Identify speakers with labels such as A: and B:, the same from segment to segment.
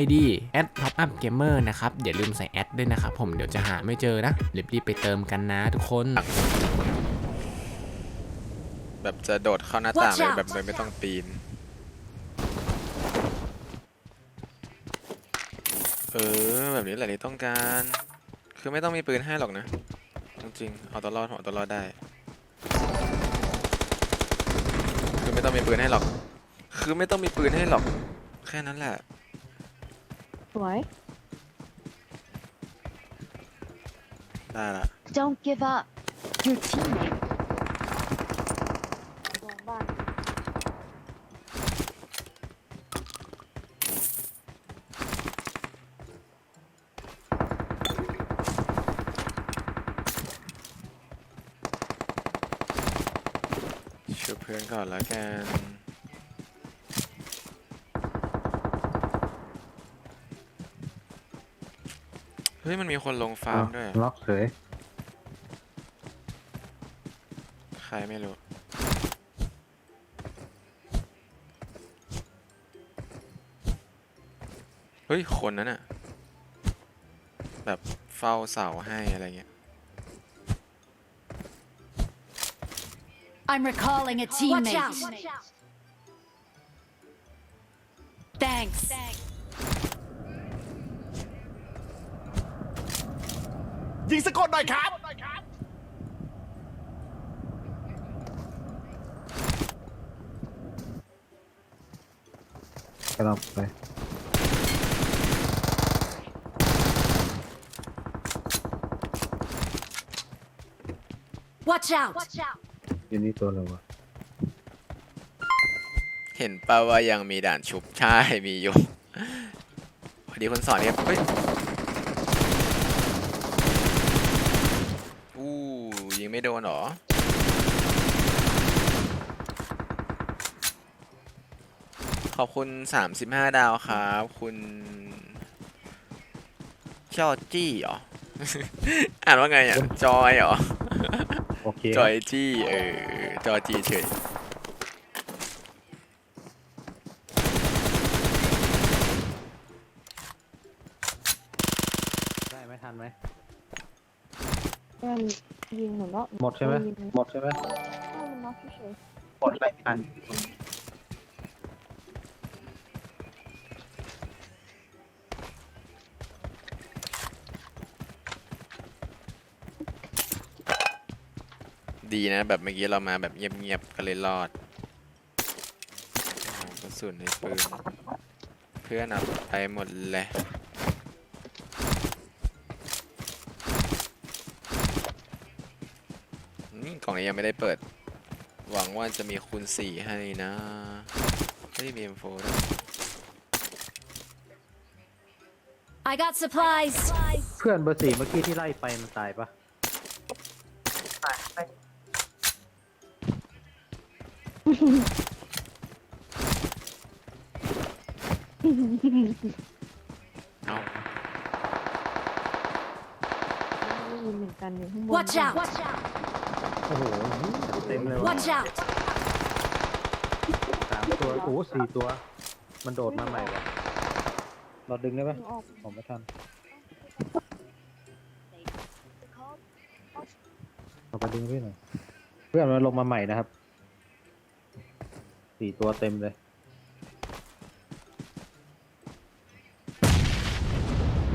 A: ID at top up gamer นะครับอย่าลืมใส่แอดด้วยนะครับผมเดี๋ยวจะหาไม่เจอนะรีบๆไปเติมกันนะทุกคน
B: แบบจะโดดเข้าหน้าต่าง
C: Watch
B: เลย
C: out
B: แบบโดยไม่ต้องปีน เออ แบบนี้แหละที่ต้องการ คือไม่ต้องมีปืนให้หรอกนะ จริงๆเอาตัวรอดเอาตัวรอดได้ คือไม่ต้องมีปืนให้หรอก คือไม่ต้องมีปืนให้หรอก แค่นั้นแหละ
D: สวย
B: ได้ละ
C: Don't give up. Your teammate
D: มองบ้าน
B: ช่วยเพื่อนก่อนแล้วกัน เฮ้ยมันมีคนลงฟาร์มด้วย
E: ล็อกเฉย
B: ใครไม่รู้ เฮ้ย คนนั้นอะแบบเฝ้าเสาให้อะไรเงี้ย
C: I'm recalling a teammate. Thanks.
F: ยิงสะกดหน่อยครับ
E: กำลังไป
C: Watch out.
E: อยู่นี่ตัวเลยวะ
B: เห็นป่าว่ายังมีด่านชุบ ใช่ มีอยู่ พอดีคนสอนเนี่ยเฮ้ย อู้ยิงไม่ โดนเหรอ ขอบคุณ 35 ดาวครับ คุณจอจี้เหรอ อ่านว่าไงอะ จอยเหรอ
E: โอเค
B: จอยจี้ เออ จอจี้เฉย
E: ได้ไหมทันไหม
D: เพื่อนยิงหนู แล้ว
E: หมดใช่ไหมหมดใช่ไหม
D: ถ้ามันน็อกเฉย
E: หมดไม่ทัน
B: ดีนะ แบบเมื่อกี้เรามาแบบเงียบๆก็เลยรอดกระสุนในปืนเพื่อนเอาไปหมดเลย อืมกล่อง นี้ยังไม่ได้เปิด หวังว่าจะมีคูณสี่ให้นะเฮ้ยมี M4 ด้วย
C: I got supplies.
E: เพื่อนเบอร์สี่เมื่อกี้ที่ไล่ไปมันตายปะ
B: เอ้า
D: ๆได้ยินเหมือนกันอยู่ข้างบน
C: Watch out.
E: โอ้โหเต็มเลยว่ะ
C: Watch out.
E: สามตัวโอ้โหสี่ตัว มันโดดมาใหม่ว่ะเราดึงได้ปะ
D: หนูออก
E: ผมไม่ทันเราไปดึงพี่หน่อยเพื่อนมันลงมาใหม่นะครับสี่ตัวเต็มเลย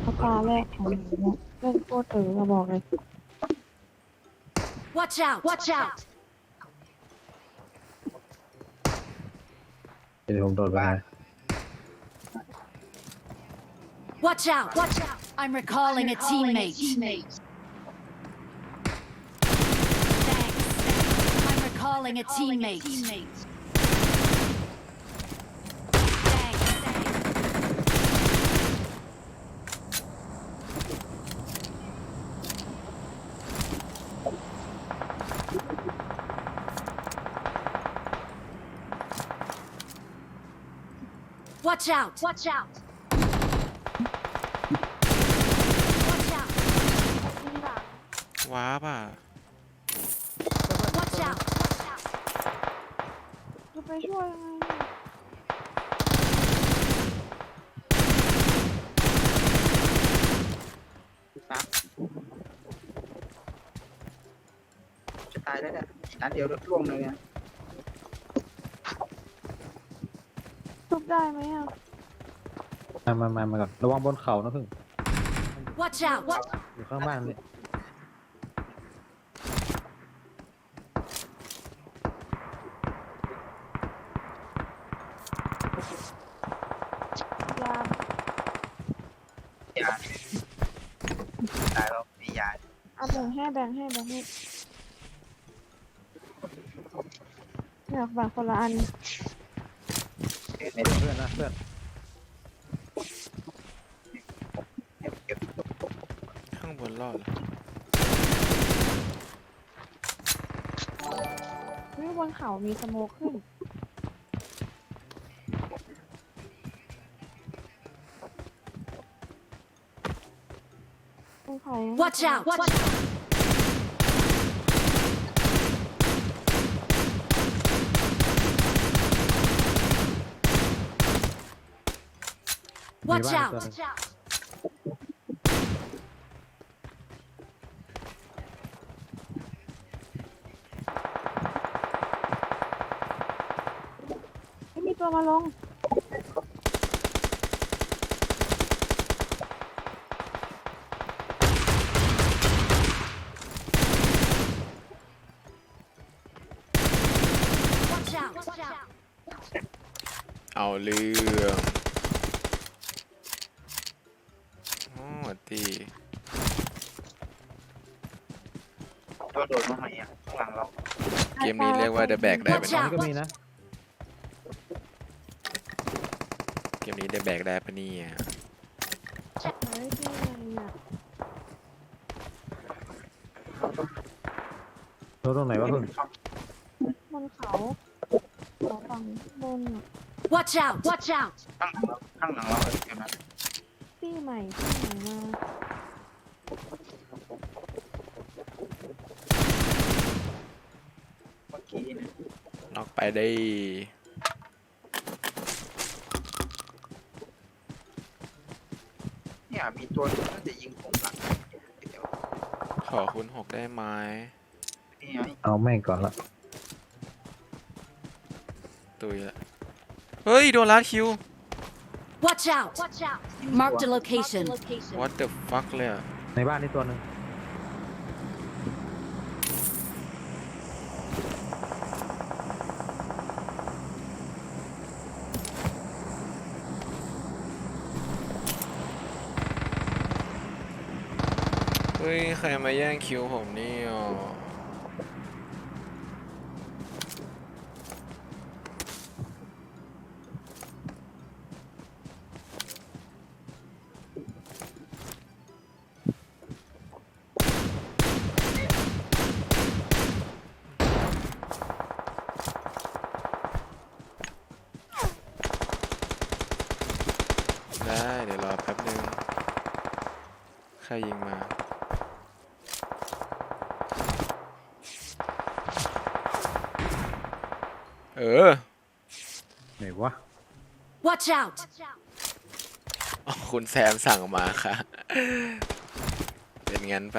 D: เขาตาแรกของหนูเนี่ยเล่นโคตรเออเราบอกเลย
C: Watch out. Watch out.
E: เดี๋ยวผมโดดไปหา
C: Watch out. Watch out. I'm recalling a teammate. Thanks. I'm recalling a teammate. Watch out! Watch out! Watch out!
D: ที่หลัง
B: ว้าป่ะ
C: Watch out! Watch out!
D: จะไปช่วยยังไงเนี่ย
G: จะตายแล้วเนี่ยอีกนัดเดียวร่วงเลยเนี่ย
D: ทุบ ได้ไหมอะ
E: มามามามาก่อนระวังบนเขานะพึ่ง
C: Watch out! Watch
E: อยู่ข้างบ้านนี่
D: ยาม
G: ยาตายแล้วมียา
D: เอาแบ่งให้แบ่งให้แบ่งให้อยากแบ่งคนละอัน
G: ไม่ได้
E: เพื่อนนะเพื่อน
G: เก็บ
B: ข้างบนรอดเหรอ
D: เฮ้ยบนเขามีสโมกขึ้น บนเขายังไม่
C: Watch out! Watch out! Watch
E: Mira,
C: out!
E: Tony.
C: Watch out!
D: ไม่มีตัวมาลง
C: Watch out! Watch out!
B: เอาเรื่อง โด
G: ดมาใหม่อะข้างหลังเรา
B: เกมนี้เรียกว่าเดอะแบกได้ไหม
C: Watch
E: ตรง
C: out
E: นี้ก็มีนะ
B: เกมนี้เดอะแบกได้ปะเนี่ย
D: เฮ้ยที่ไหนอะ
E: รถตรงไหนวะพึ่ง
D: บนเขาขอฝั่งบนอะ
C: Watch out! Watch out!
G: ข้างหลังเราข้างหลังเราเดี๋ยวนะ
D: ที่ใหม่ที่ใหม่มา
G: เมื่อ กี้เนี่ย
B: นอกไปได้
G: เนี่ยมีตัวนึงน่าจะยิงผมหลังเดี๋ยว
B: ขอคุณหกได้ไหม
G: นี่ไง
E: เอาแม่งก่อนละ
B: ตุยละเฮ้ย โดนลัดคิว
C: Watch out! Watch out! Marked a location.
B: what the fuck เลยอะ
E: ในบ้านนี่ตัวหนึ่ง
B: เฮ้ย ใครมาแย่งคิวผมเนี่ยได้ เดี๋ยวรอแป๊บนึง ใครยิงมา ออ
E: ไหนวะ
C: Watch out!
B: อ๋อคุณแซมสั่งมาค่ะ เป็นงั้นไป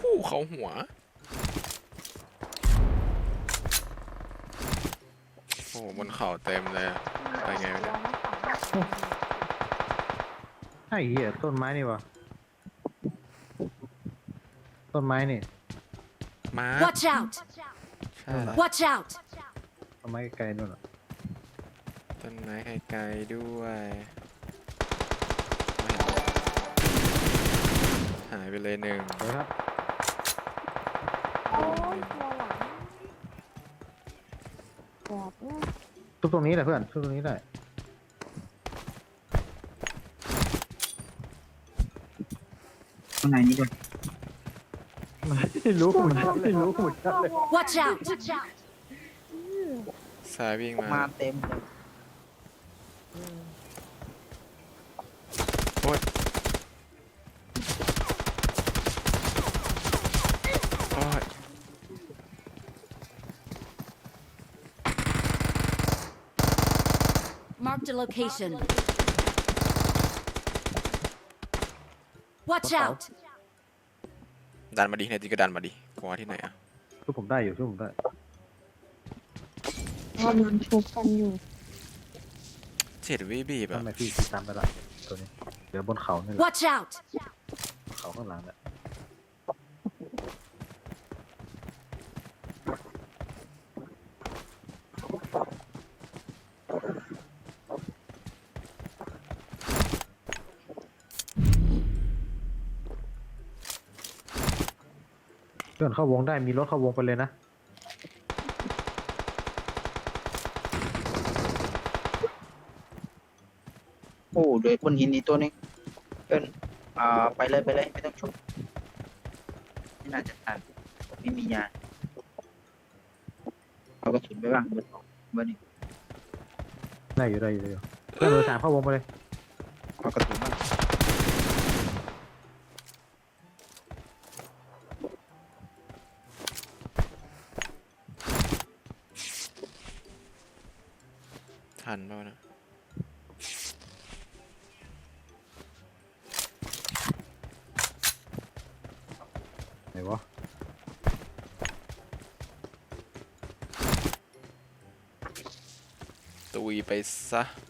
B: ผู้เขาหัว โอ้โหบนเขาเต็มเลย ไปไงวะเนี่ย
E: ไอ้เหี้ยต้นไม้นี่วะ ต้นไม้นี่
B: มา
C: Watch out!
B: ใช่ละ
C: Watch out!
E: ต้นไม้ไกลๆนู่นน่ะ
B: ต้นไม้ไกลๆด้วยไม่เห็นหายไปเลยหนึ่ง
E: เดี๋ยวครับ
D: โอ้ยตัวหลังกรอบเนี่ย
E: ทุบตรงนี้แหละเพื่อนทุบตรงนี้ได้
G: ข้างในนี้ด้วย
E: ม ไม่รู้เหมือนกันไม่รู้เหมือนกันเลย
C: Watch out! Watch out!
B: ซ้ายวิ่งมา
G: มาเต็มเลย
B: โอ้ยโอ้ย
C: Marked a location. Watch out!
B: ดันมาดิในจริงก็ดันมาดิกลัวที่ไหนอะ
E: ช่วยผมได้อยู่ช่วยผมได้
D: กำลังชุบกันอยู่
B: เจ็ดวิบีบอะ
E: ทำไมพี่พี่ตามไปละตัวนี้ เดี๋ยวบนเขานี่แหละ
C: Watch out!
E: เขาข้างหลังเนี่ย เพื่อนเข้าวงได้มีรถเข้าวงไปเลยนะ
G: โอ้โดยบนหินนี่ตัวนึงเอิ้นอ่าไปเลยไปเลยไม่ต้องชุบไม่น่าจะทันไม่มียาเอากระสุนไปบ้างเบอร์สองเบอร์หนึ่ง
E: ได้อยู่ได้อยู่ได้อยู่เพื่อนเบอร์สามเข้าวงไปเลย
G: เอากระสุนบ้าง
B: ตุ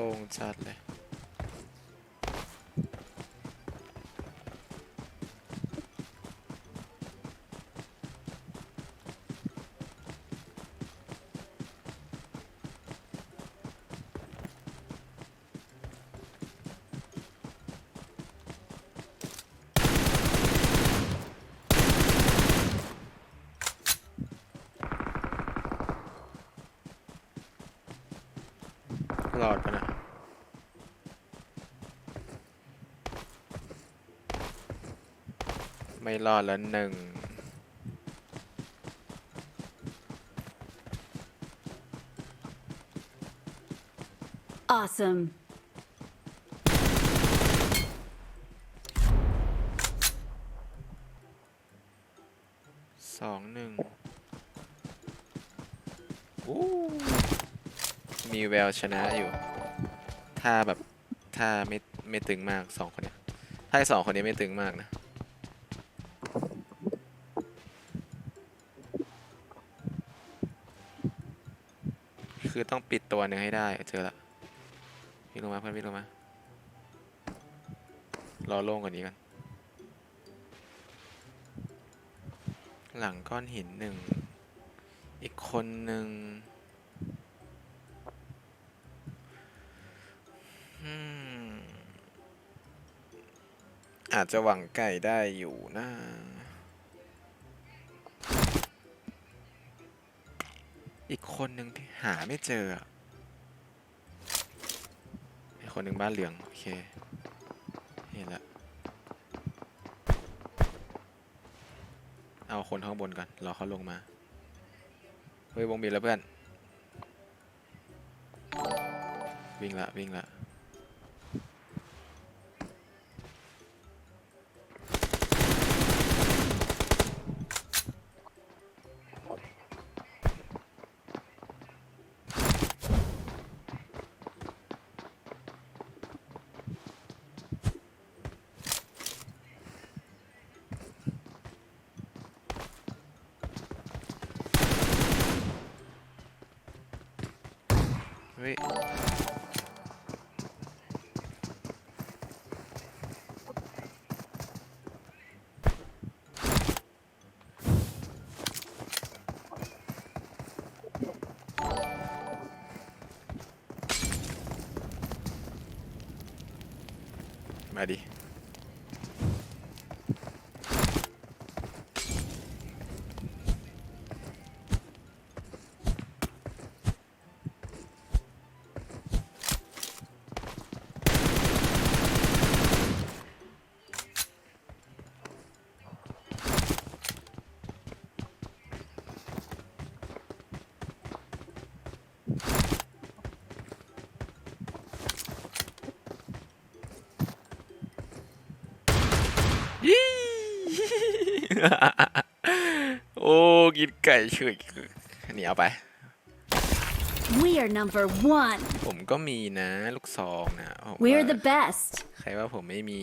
B: โล่
E: ง
B: จัดเลย รอดปะนะไม่รอดแล้วหนึ่ง
C: Awesome.
B: แววชนะอยู่ ถ้าแบบถ้าไม่ไม่ตึงมากสองคนเนี้ยถ้าสองคนนี้ไม่ตึงมากนะคือต้องปิดตัวหนึ่งให้ได้เจอละวิ่งลงมาเพื่อนวิ่งลงมารอโล่งกว่านี้ก่อนหลังก้อนหินหนึ่งอีกคนหนึ่ง อาจจะหวังไก่ได้อยู่นะ อีกคนหนึ่งที่หาไม่เจออะอีกคนหนึ่งบ้านเหลือง โอเค เห็นละเอาคนข้างบนก่อน รอเขาลงมา เฮ้ย วงบีแล้วเพื่อน วิ่งละ วิ่งละ ม โอ้กินไก่เฉยอันนี้เอาไป
C: We are number one.
B: ผมก็มีนะ ลูกซองนะผม
C: We're
B: ว่า
C: the best.
B: ใครว่าผมไม่มี